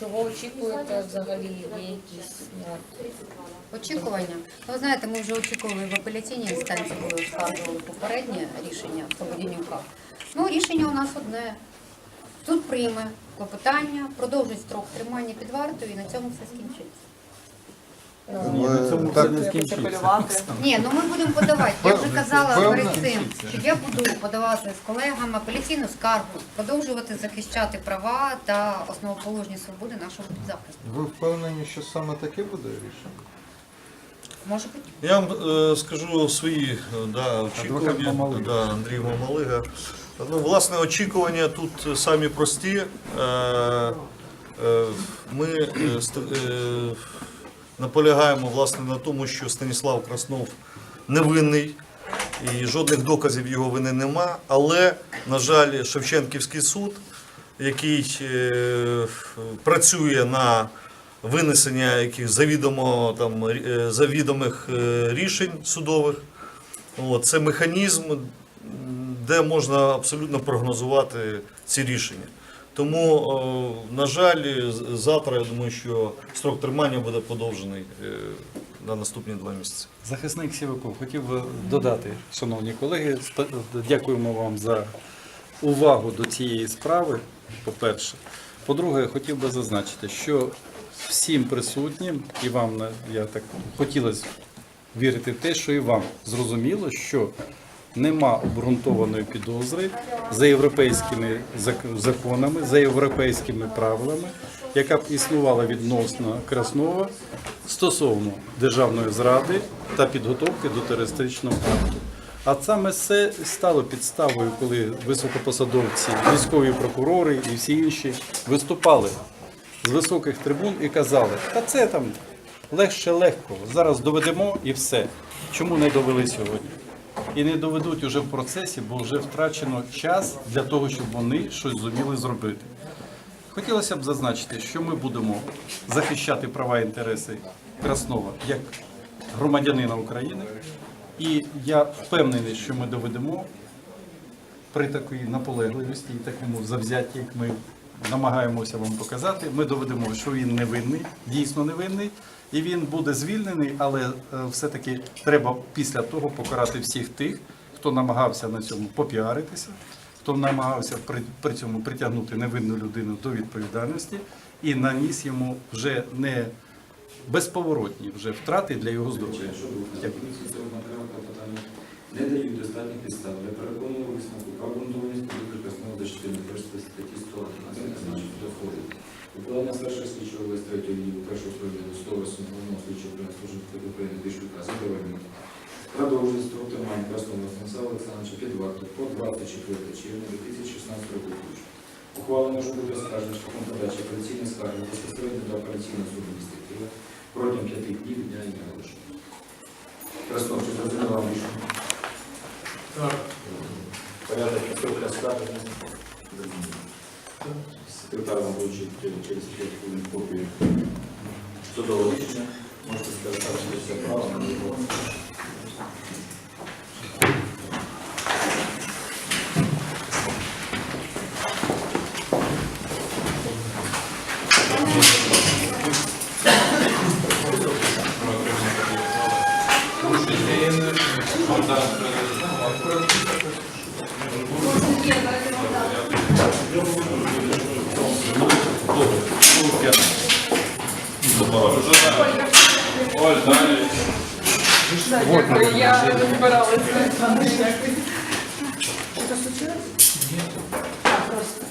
Чого очікуєте взагалі? Якісь ну, Очікування. Ви знаєте, ми вже очікували в апеляційній інстанції, коли оскаржували попереднє рішення Слободянюка. Ну, рішення у нас одне. Суд прийме клопотання, продовжить строк тримання під вартою і на цьому все скінчиться. Ні, на цьому так, не скінчиться. Ні, ну ми будемо подавати. Я вже казала перед цим, що я буду подавати з колегами апеляційну скаргу, продовжувати захищати права та основоположні свободи нашого захисту. Ви впевнені, що саме таке буде рішення? Може бути? Я вам е, скажу свої е, да, очікування. Да, Андрій Мамалига. Ну, власне, очікування тут самі прості. Е, е, Ми е, ст- е, наполягаємо власне на тому, що Станіслав Краснов невинний. І жодних доказів його вини нема. Але, на жаль, Шевченківський суд, який е, працює на винесення яких завідомо там е, завідомих е, рішень судових. От, це механізм, де можна абсолютно прогнозувати ці рішення. Тому, е, на жаль, завтра я думаю, що строк тримання буде подовжений е, на наступні два місяці. Захисник Сіваков, хотів би додати, шановні колеги, дякуємо вам за увагу до цієї справи, по-перше. По-друге, хотів би зазначити, що всім присутнім, і вам я так хотілося вірити в те, що і вам зрозуміло, що нема обґрунтованої підозри за європейськими законами, за європейськими правилами, яка б існувала відносно Краснова стосовно державної зради та підготовки до терористичного акту. А саме це стало підставою, коли високопосадовці, військові прокурори і всі інші виступали з високих трибун і казали, та це там легше легко, зараз доведемо і все. Чому не довели сьогодні? І не доведуть уже в процесі, бо вже втрачено час для того, щоб вони щось зуміли зробити. Хотілося б зазначити, що ми будемо захищати права і інтереси Краснова як громадянина України. І я впевнений, що ми доведемо при такій наполегливості і такому завзятті, як ми намагаємося вам показати, ми доведемо, що він невинний, дійсно невинний, і він буде звільнений, але е, все-таки треба після того покарати всіх тих, хто намагався на цьому попіаритися, хто намагався при, при цьому притягнути невинну людину до відповідальності і наніс йому вже не безповоротні вже втрати для його здоров'я. Не дають достатніх підстав для переконання висновку обґрунтованість Старшого слідчого ВС 3 відділу першого управління до 108 головного слідчого управління служби безпеки України Дишука задовольнити. Продовжує строк тримання Красного Станіслава Олександровича під варту по 24 червня 2016 року. включно. Ухвала може бути оскаржена шляхом подачі апеляційної скарги безпосередньо до апеляційного суду міста Києва протягом п'яти днів дня її оголошення. Краснов, чи зрозуміло вам рішення? Так. Порядок підготовки скарги. Секретар вам вручить через 5 хвилин копію судового рішення. Можете скористатися правом на його пакет. Оль, далі. Вот, я розбиралася. Что-то случилось? Нет. А, просто.